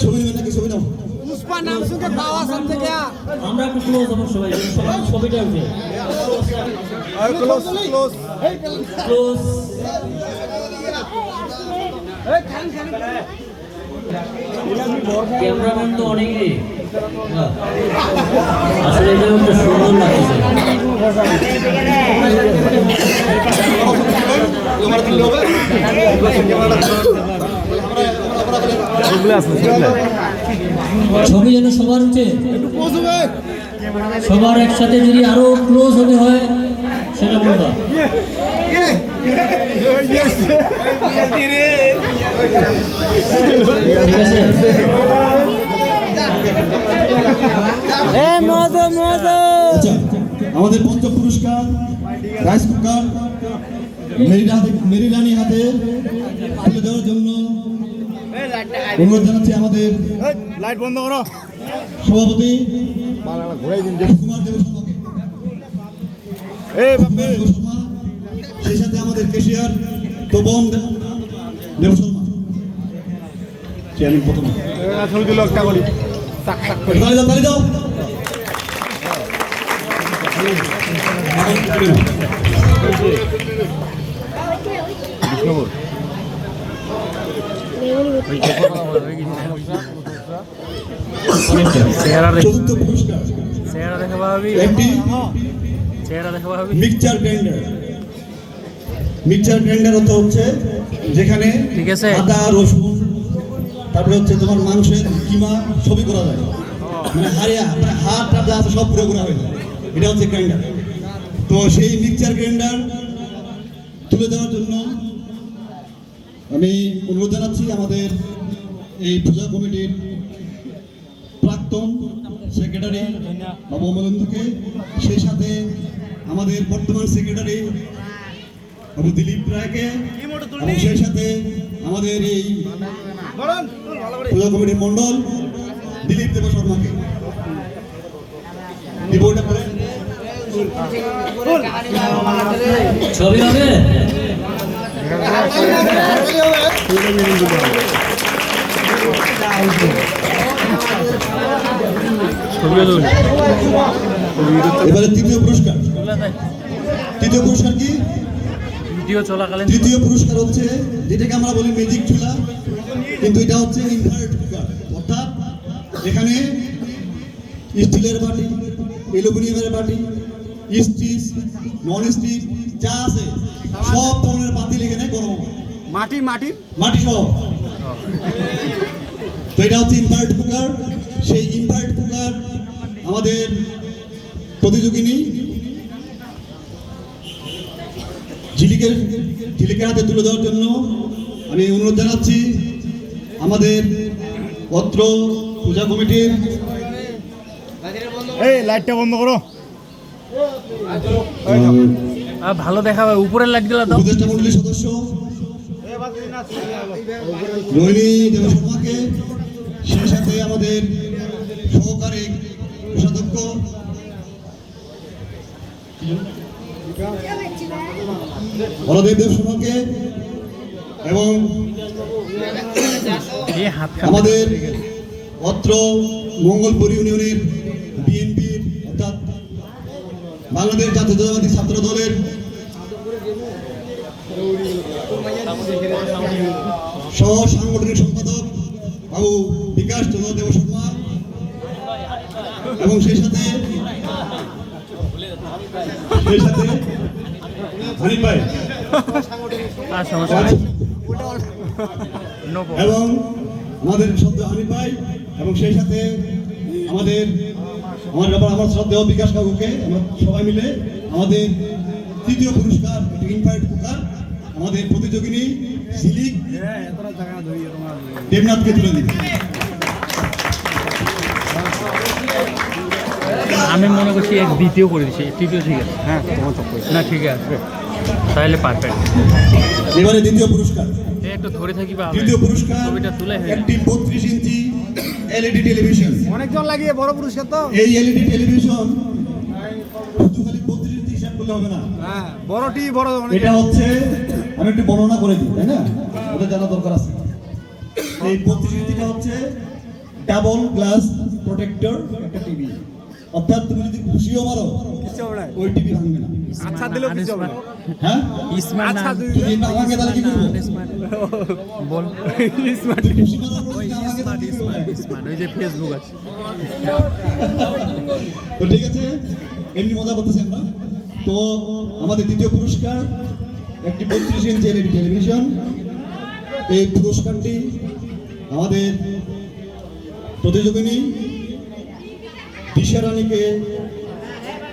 ছবি নেবেন নাকি ছবি নাও। পুষ্পা নাম শুনতে পাওয়া সব থেকে। আমরা একটু ক্লোজ হব সবাই ছবিটা উঠে। ক্লোজ ক্লোজ ক্লোজ ক্যামেরাম্যান তো অনেকই বাহ। আসলে এটা একটা সুন্দর লাগছে। ছবি যেন সবার উঠে। সবার একসাথে যদি আরও ক্লোজ হতে হয় সেটা বলবা। আচ্ছা আমাদের পঞ্চম পুরস্কার রাইস কুকার মেরির হাতে মেরি হাতে তুলে দেওয়ার জন্য অনুরোধ জানাচ্ছি আমাদের লাইট বন্ধ করো। সভাপতি ঘুরাই দিন কুমার দেব শর্মা সেই সাথে আমাদের কেশিয়ার তোবন দেব শর্মা। চেয়ারম্যান প্রথমে। তালি দাও তালি দাও। চতুর্থ চেহারা দেখা পাবি চেহারা দেখা পাবি মিক্সচার গ্রাইন্ডার। মিক্সচার গ্রাইন্ডার অর্থ হচ্ছে যেখানে ঠিক আছে। আদা রসুন তারপরে হচ্ছে তোমার মাংসের কিমা সবই করা যায়। মানে হাড়িয়া মানে হাত যা আছে সব পুরো করা হয়ে যায়। এটা হচ্ছে গ্রাইন্ডার। তো সেই মিক্সচার গ্রাইন্ডার তুলে দেওয়ার জন্য আমি অনুরোধ জানাচ্ছি আমাদের এই পূজা কমিটির প্রাক্তন সেক্রেটারি বাবু অমলেন্দুকে সেই সাথে আমাদের বর্তমান সেক্রেটারি বাবু দিলীপ রায়কে সেই সাথে আমাদের এই পূজা কমিটির মন্ডল দিলীপ দেব শর্মাকে। ছবি হবে? এবারে তৃতীয় পুরস্কার। তৃতীয় পুরস্কার কি? ভিডিও চলাকালীন তৃতীয় পুরস্কার হচ্ছে যেটাকে আমরা বলি ম্যাজিক চুলা কিন্তু এটা হচ্ছে ইনভার্ট কুকার অর্থাৎ এখানে স্টিলের বাটি অ্যালুমিনিয়ামের বাটি স্টিচ নন স্টিচ যা আছে সব ধরনের পাতিল এখানে গরম মাটি মাটি? মাটি সহ তো এটা হচ্ছে ইনভার্ট কুকার সেই ইনভার্ট কুকার আমাদের প্রতিযোগিনী ঝিলিকের ঝিলিকের হাতে তুলে দেওয়ার জন্য আমি অনুরোধ জানাচ্ছি আমাদের অত্র পূজা কমিটির এই লাইটটা বন্ধ করো। ভালো হয়। উপরের লাইটগুলো দাও সদস্য। সেই সাথে আমাদের সহকারী কোষাধ্যক্ষ। বলদেব দেব শর্মাকে এবং হাত আমাদের অত্র মঙ্গলপুর ইউনিয়নের বাংলাদেশ জাতীয়তাবাদী ছাত্র দলের সহ সাংগঠনিক সম্পাদক বাবু বিকাশ চন্দ্র দেব শর্মা। এবং সেই সাথে সেই সাথে হানিফ ভাই। এবং আমাদের সদ্য হানিফ ভাই এবং সেই সাথে আমাদের আমার ব্যাপার আমার শ্রদ্ধেয় বিকাশ কাকুকে আমরা সবাই মিলে আমাদের তৃতীয় পুরস্কার ইনফাইট কুকার আমাদের প্রতিযোগিনী ঝিলিক দেবনাথকে তুলে দিবে। আমি মনে করছি এক দ্বিতীয় করে দিচ্ছি তৃতীয় ঠিক আছে? হ্যাঁ তোমার তো না ঠিক আছে। তাহলে পারফেক্ট এবারে দ্বিতীয় পুরস্কার। একটু ধরে থাকি বা। তৃতীয় পুরস্কার ছবিটা তুলে একটি বত্রিশ ইঞ্চি এলইডি টেলিভিশন অনেকজন লাগিয়ে বড় পুরস্কার তো। এই এলইডি টেলিভিশন শুধু খালি বত্রিশ হিসাব করলে হবে না। হ্যাঁ বড়টি বড় এটা হচ্ছে আমি একটু বর্ণনা করে দিই তাই না? ওদের জানা দরকার আছে। এই বত্রিশ হচ্ছে ডাবল গ্লাস প্রোটেক্টর একটা টিভি। অর্থাৎ তুমি যদি খুশিও মারো কিচ্ছু হবে না। ওই টিভি ভাঙবে না। আচ্ছা দিলেও কিচ্ছু হবে না। হ্যাঁ? আচ্ছা আমাকে তাহলে কি করব? বল। স্মার্ট? ওই যে ফেসবুক আছে তো ঠিক আছে এমনি মজা করতেছি আমরা। তো আমাদের দ্বিতীয় পুরস্কার একটি বত্রিশ ইঞ্চি এলইডি টেলিভিশন। এই পুরস্কারটি আমাদের প্রতিযোগিনী দিশা রানীকে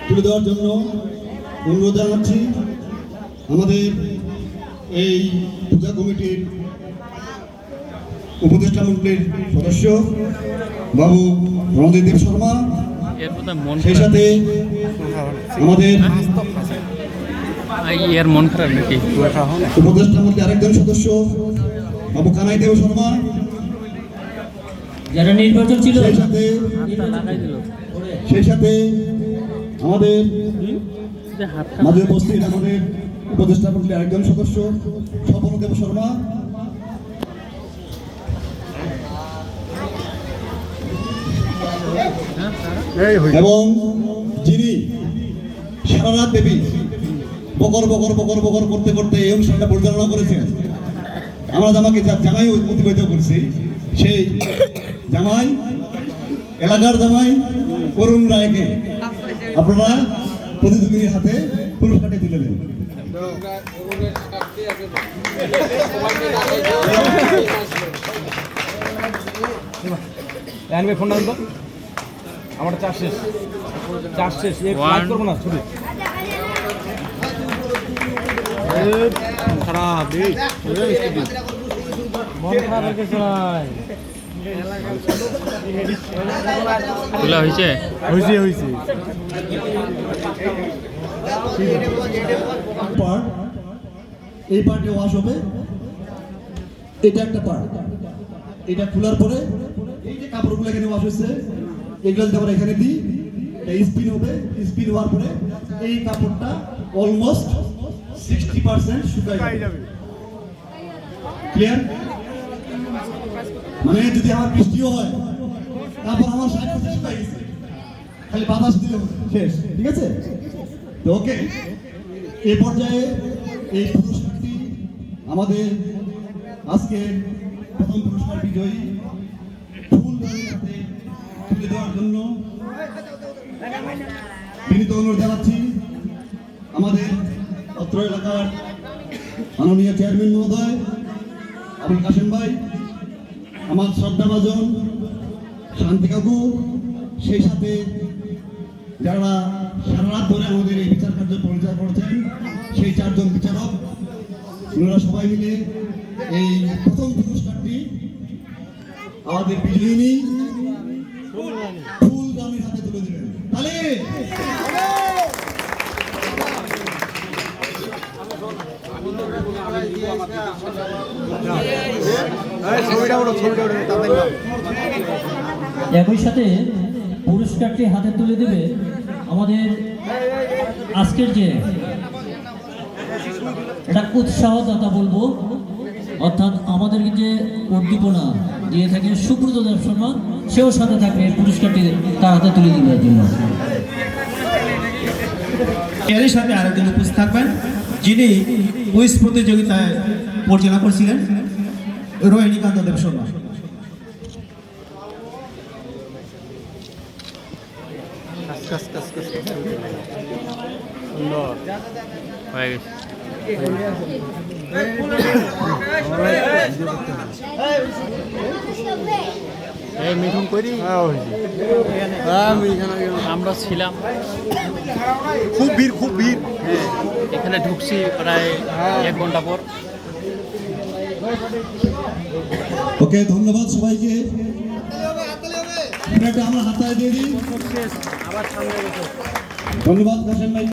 তুলে দেওয়ার জন্য অনুরোধ জানাচ্ছি। আমাদের এই পূজা কমিটির উপদেষ্টা মন্ডলীর সদস্য বাবু রণজিৎ শর্মা। সেই সাথে আমাদের আই, এর মন খারাপ নাকি? উপদেষ্টার মধ্যে আরেকজন সদস্য বাবু কানাই দেব শর্মা। যারা নির্বাচন ছিল সেই সাথে হাতটা লাগাই দিল। সেই সাথে আমাদের মাঝে উপস্থিত আমাদের উপদেষ্টা মন্ডলীর আরেকজন সদস্য, স্বপন দেব শর্মা। এবং যিনি সারা দেবী বকর বকর বকর বকর করতে করতে এই অনুষ্ঠানটা পরিচালনা করেছেন, আমরা জামাকে জামাই অতিবাহিত করছি, সেই জামাই, এলাকার জামাই করুণ রায়কে। আপনারা প্রতিযোগীর হাতে পুরস্কারটি তুলে দেন। দিন তো আমার চার্জ শেষ। চার্জ শেষ। করব না ছুটি খারাপ এই মন খারাপ রেখেছে খোলা হয়েছে? হয়েছে হয়েছে। এই পার্টে ওয়াশ হবে। এটা একটা পার্ট এটা খোলার পরে এই যে কাপড়গুলো এখানে ওয়াশ হচ্ছে এগুলো যদি আমরা এখানে দিই স্পিন হবে। স্পিন হওয়ার পরে এই কাপড়টা অলমোস্ট সিক্সটি পার্সেন্ট শুকাই যাবে। যাবে ক্লিয়ার মানে যদি আমার বৃষ্টিও হয় তারপর আমার ষাট গেছে। খালি বাতাস দিলে শেষ। ঠিক আছে? তো ওকে এ পর্যায়ে এই পুরস্কারটি আমাদের আজকে প্রথম পুরস্কার বিজয়ী ফুল হাতে তুলে দেওয়ার জন্য বিনীত অনুরোধ জানাচ্ছি আমাদের অত্র এলাকার মাননীয় চেয়ারম্যান মহোদয় আবুল কাশেম ভাই আমার শ্রদ্ধাভাজন শান্তি কাকু, সেই সাথে যারা সারা রাত ধরে আমাদের এই বিচার কার্য পরিচালনা করেছেন, সেই চারজন বিচারক, ওনারা সবাই মিলে এই প্রথম পুরস্কারটি আমাদের বিজয়িনী ফুল দামির হাতে তুলে দিলেন। তাহলে! একই সাথে পুরস্কারটি হাতে তুলে দেবে আমাদের আজকের যে এটা উৎসাহদাতা বলব, অর্থাৎ আমাদেরকে যে উদ্দীপনা দিয়ে থাকে, সুব্রত দেব শর্মা, সেও সাথে থাকবে পুরস্কারটি তার হাতে তুলে জন্য এরই সাথে আরেকজন উপস্থিত থাকবেন। যিনি কুইজ প্রতিযোগিতায় পরিচালনা করছিলেন রোহিণীকান্ত দেব শর্মা। হয়ে গেছে। মিঠুন করি হ্যাঁ হ্যাঁ আমরা ছিলাম। খুব ভিড় খুব ভিড়। এখানে ঢুকছি প্রায় এক ঘণ্টা পর। ওকে ধন্যবাদ সবাইকে। আমরা হাতায় দিয়ে দিই ধন্যবাদ ভাই।